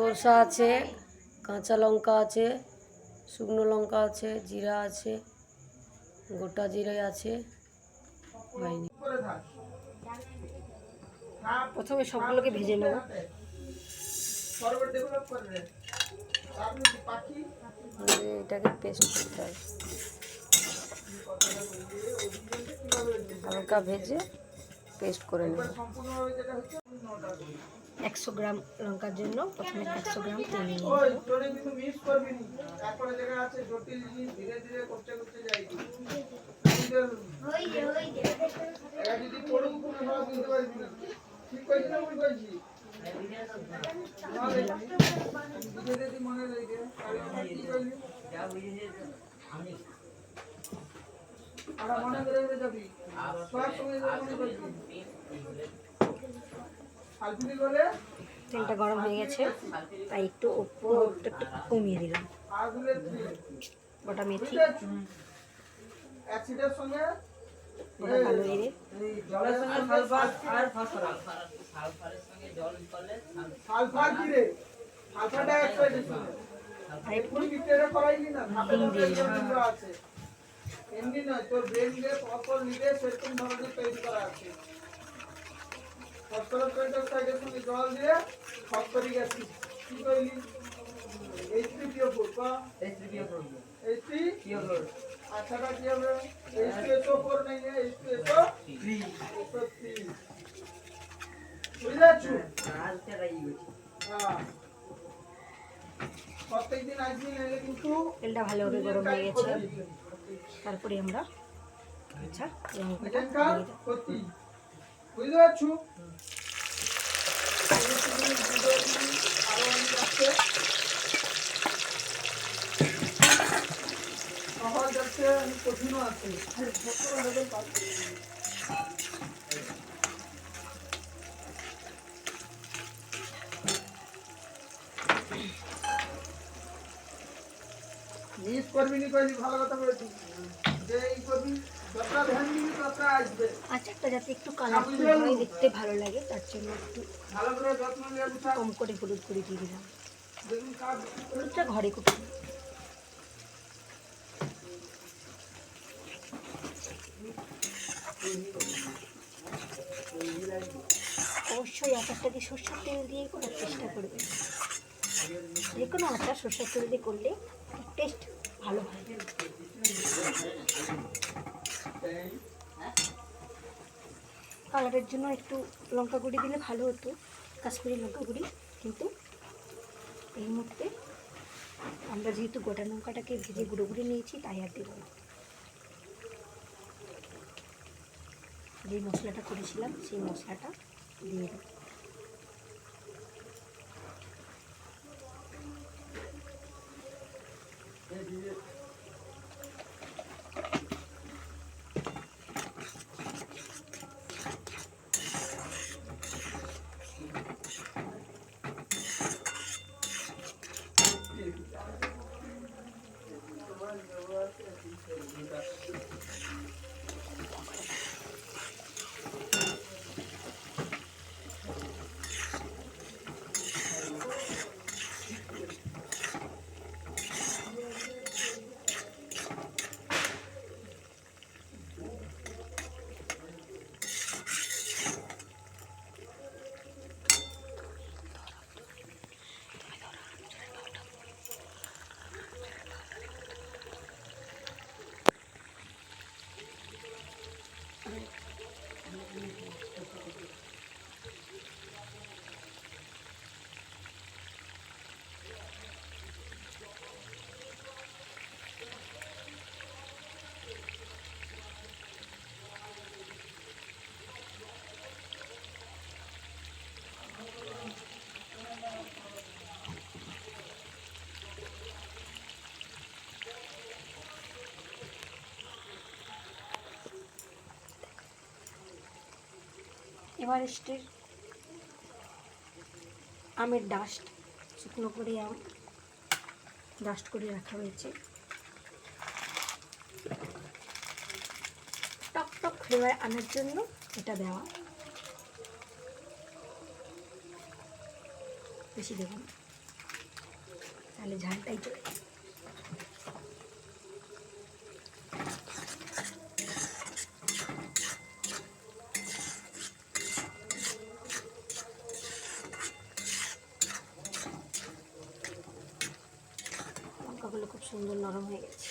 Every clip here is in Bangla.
সরষা আছে, কাঁচা লঙ্কা আছে, শুকনো লঙ্কা আছে, জিরা আছে, গোটা জিরে আছে। হয়নি। প্রথমে সবগুলোকে ভেজে নেব। এটাকে পেস্ট করতে হবে। হালকা ভেজে পেস্ট করে নেব। একশো গ্রাম লঙ্কার জন্য প্রথমে একশো গ্রাম তেল নিয়ে বুঝে যদি মনে মনে করে যাবি সব সময় মনে করবি। তেলটা গরম হয়ে গেছে। তাই একটু উপরটা একটু কমিয়ে দিলাম। গোটা মেথি। গোটা কালো এর এমনি নয় তোর ব্রেন দিয়ে পরপর নিজে সেরকম ধরনের তৈরি করা আছে। ফসফরাস হাইড্রোক্সাইডের সঙ্গে জল দিয়ে ফসফরিক অ্যাসিড কি করলি? H three P O four বা এইচ থ্রি আচ্ছাটা কি হবে? H two S O four নেই H two S O three S O three বুঝতে পারছ হ্যাঁ। প্রত্যেকদিন নাহলে কিন্তু তেলটা ভালোভাবে গরম হয়ে গেছে। তারপরে আমরা আচ্ছা বুঝতে পারছ? আছে সহজ অনেক কঠিনও আছে মিস করবি নি কইলি ভালো কথা বলেছি করবি আচারটা যাতে একটু কালারফুল হয় দেখতে ভালো লাগে তার জন্য একটু কম করে হলুদ করে দিয়ে দিলাম। হলুদটা ঘরে কুটে নেব। অবশ্যই আচারটাকে সর্ষের তেল দিয়ে করার চেষ্টা করবেন। যে কোনো আচার সর্ষের তেল দিয়ে করলে টেস্ট ভালো হয়। কালারের জন্য একটু লঙ্কা গুঁড়ি দিলে ভালো হতো, কাশ্মীরি লঙ্কা গুঁড়ি। কিন্তু এই মুহূর্তে আমরা যেহেতু গোটা লঙ্কাটাকে ভেজে গুঁড়ো গুঁড়ো নিয়েছি, তাই আর দেবো না। যে মশলাটা করেছিলাম, সেই মশলাটা দিয়ে দেবো। Давай, давай, এভারেস্টের আমের ডাস্ট শুকনো করে আম ডাস্ট করে রাখা হয়েছে। টক টক ফ্লেভার আনার জন্য এটা দেওয়া। বেশি দেবো না। তাহলে ঝালটাই চলে যাবে। লঙ্কাগুলো খুব সুন্দর নরম হয়ে গেছে।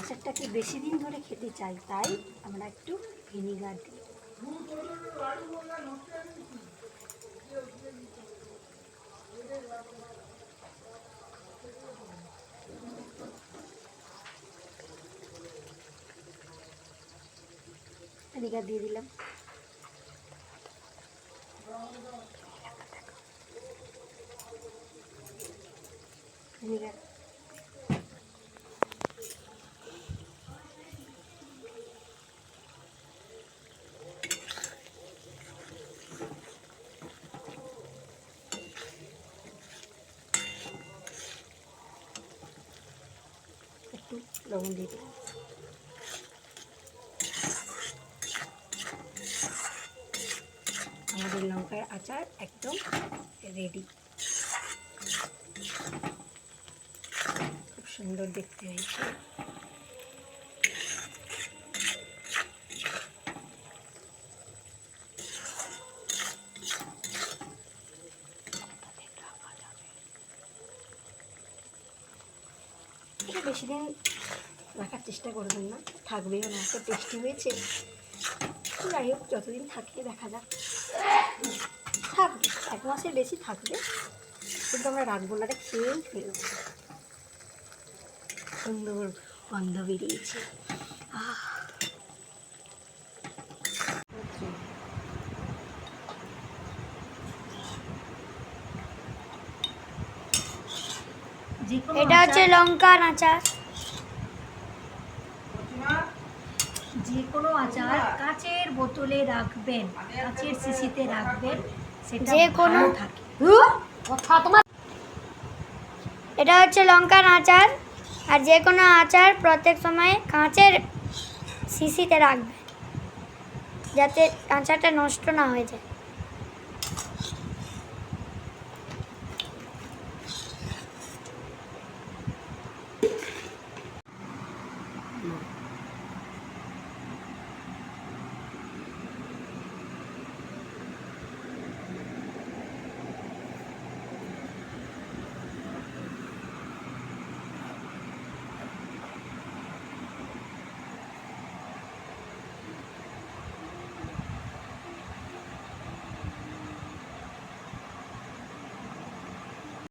আচারটাকে বেশি দিন ধরে খেতে চাই, তাই আমরা একটু ভিনিগার দিই। ভিনিগার দিয়ে দিলাম। একটু লবণ দিয়ে দিলাম আমাদের লঙ্কার আচার একদম রেডি খুব সুন্দর দেখতে হয়েছে। বেশি দিন রাখার চেষ্টা করবেন না, থাকবেও না এত টেস্টি হয়েছে। যাই হোক, যতদিন থাকে দেখা যাক। থাকবে, এক মাসের বেশি থাকবে, কিন্তু আমরা রাখব না খেয়েই ফেলব। সুন্দর গন্ধ বেরিয়েছে। আহ। এটা হচ্ছে আচার- লঙ্কা আচার। প্রতিমা যে কোনো আচার কাচের বোতলে রাখবেন কাচের শিশিতে রাখবেন সেটা যে কোনো- থাকে। কথা তোমার এটা হচ্ছে লঙ্কার আচার। আর যে কোনো আচার প্রত্যেক সময় কাঁচের শিশিতে রাখবে, যাতে কাঁচাটা নষ্ট না হয়ে যায়।